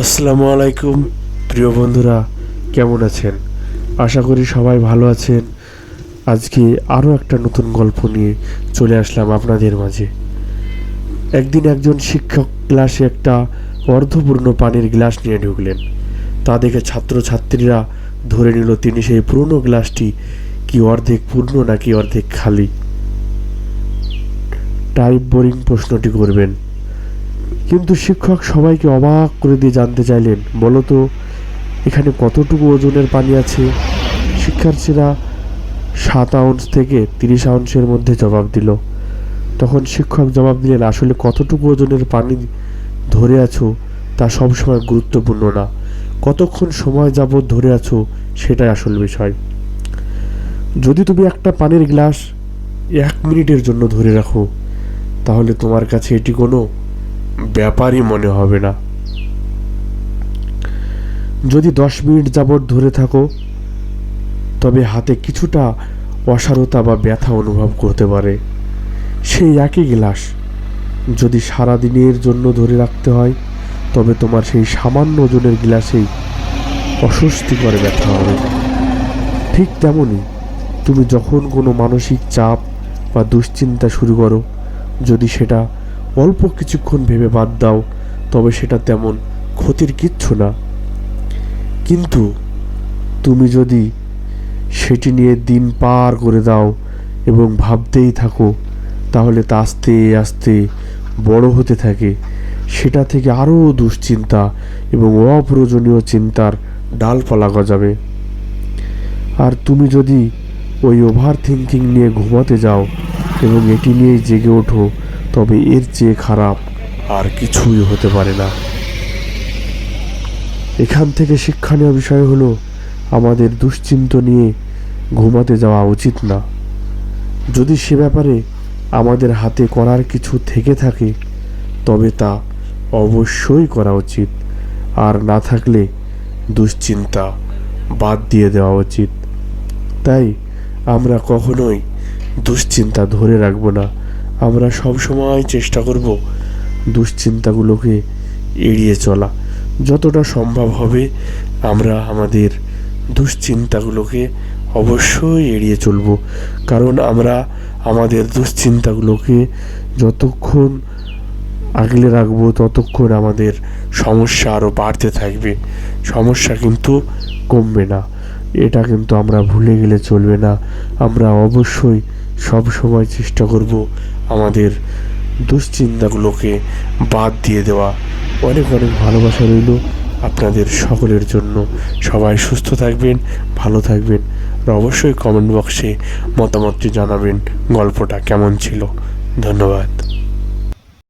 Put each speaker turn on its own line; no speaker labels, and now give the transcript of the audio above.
আসসালামু আলাইকুম। প্রিয় বন্ধুরা, কেমন আছেন? আশা করি সবাই ভালো আছেন। আজকে আরও একটা নতুন গল্প নিয়ে চলে আসলাম আপনাদের মাঝে। একদিন একজন শিক্ষক ক্লাসে একটা অর্ধপূর্ণ পানির গ্লাস নিয়ে ঢুকলেন। তা দেখে ছাত্রছাত্রীরা ধরে নিল তিনি সেই পুরনো গ্লাসটি কি অর্ধেক পূর্ণ নাকি অর্ধেক খালি। টাইপ বোরিং প্রশ্নটি করবেন। কিন্তু শিক্ষক সবাইকে অবাক করে দিয়ে জানতে চাইলেন, বলো তো, এখানে কতটুকু ওজনের পানি আছে? শিক্ষার্থীরা সাত আউন্স থেকে তিরিশ আউন্সের মধ্যে জবাব দিল। তখন শিক্ষক জবাব দিলেন, আসলে কতটুকু ওজনের পানি ধরে আছো তা সবসময় গুরুত্বপূর্ণ না। কতক্ষণ সময় যাবৎ ধরে আছো সেটাই আসল বিষয়। যদি তুমি একটা পানির গ্লাস এক মিনিটের জন্য ধরে রাখো, তাহলে তোমার কাছে এটি কোনো ব্যাপারই মনে হবে না। যদি দশ মিনিট যাবৎ ধরে থাকো, তবে হাতে কিছুটা অসারতা বা ব্যথা অনুভব করতে পারে। সেই একই গ্লাস যদি সারা দিনের জন্য ধরে রাখতে হয়, তবে তোমার সেই সামান্য ওজনের গ্লাসেই অস্বস্তিকর ব্যথা হবে। ঠিক তেমনই তুমি যখন কোনো মানসিক চাপ বা দুশ্চিন্তা শুরু করো, যদি সেটা অল্প কিছুক্ষণ ভেবে বাদ দাও, তবে সেটা তেমন ক্ষতির কিচ্ছু না। কিন্তু তুমি যদি সেটি নিয়ে দিন পার করে দাও এবং ভাবতেই থাকো, তাহলে তা আস্তে আস্তে বড় হতে থাকে। সেটা থেকে আরও দুশ্চিন্তা এবং অপ্রয়োজনীয় চিন্তার ডালপালা গজাবে। আর তুমি যদি ওই ওভার থিঙ্কিং নিয়ে ঘুমাতে যাও এবং এটি নিয়েই জেগে ওঠো তবে এর চেয়ে খারাপ আর কিছুই হতে পারে না। এখান থেকে শিক্ষণীয় বিষয় হলো, আমাদের দুশ্চিন্ত নিয়ে ঘুমাতে যাওয়া উচিত না। যদি সে ব্যাপারে আমাদের হাতে করার কিছু থেকে থাকে, তবে তা অবশ্যই করা উচিত। আর না থাকলে দুশ্চিন্তা বাদ দিয়ে দেওয়া উচিত। তাই আমরা কখনোই দুশ্চিন্তা ধরে রাখব না। আমরা সব সময় চেষ্টা করব দুশ্চিন্তাগুলোকে এড়িয়ে চলা। যতটা সম্ভব হবে, আমরা আমাদের দুশ্চিন্তাগুলোকে অবশ্যই এড়িয়ে চলব। কারণ আমরা আমাদের দুশ্চিন্তাগুলোকে যতক্ষণ আগলে রাখব, ততক্ষণ আমাদের সমস্যা আরও বাড়তে থাকবে। সমস্যা কিন্তু কমবে না। এটা কিন্তু আমরা ভুলে গেলে চলবে না। আমরা অবশ্যই সব সময় চেষ্টা করব আমাদের দুশ্চিন্তাগুলোকে বাদ দিয়ে দেওয়া। অনেক অনেক ভালোবাসা রইল আপনাদের সকলের জন্য। সবাই সুস্থ থাকবেন, ভালো থাকবেন আর অবশ্যই কমেন্ট বক্সে মতামতটি জানাবেন গল্পটা কেমন ছিল। ধন্যবাদ।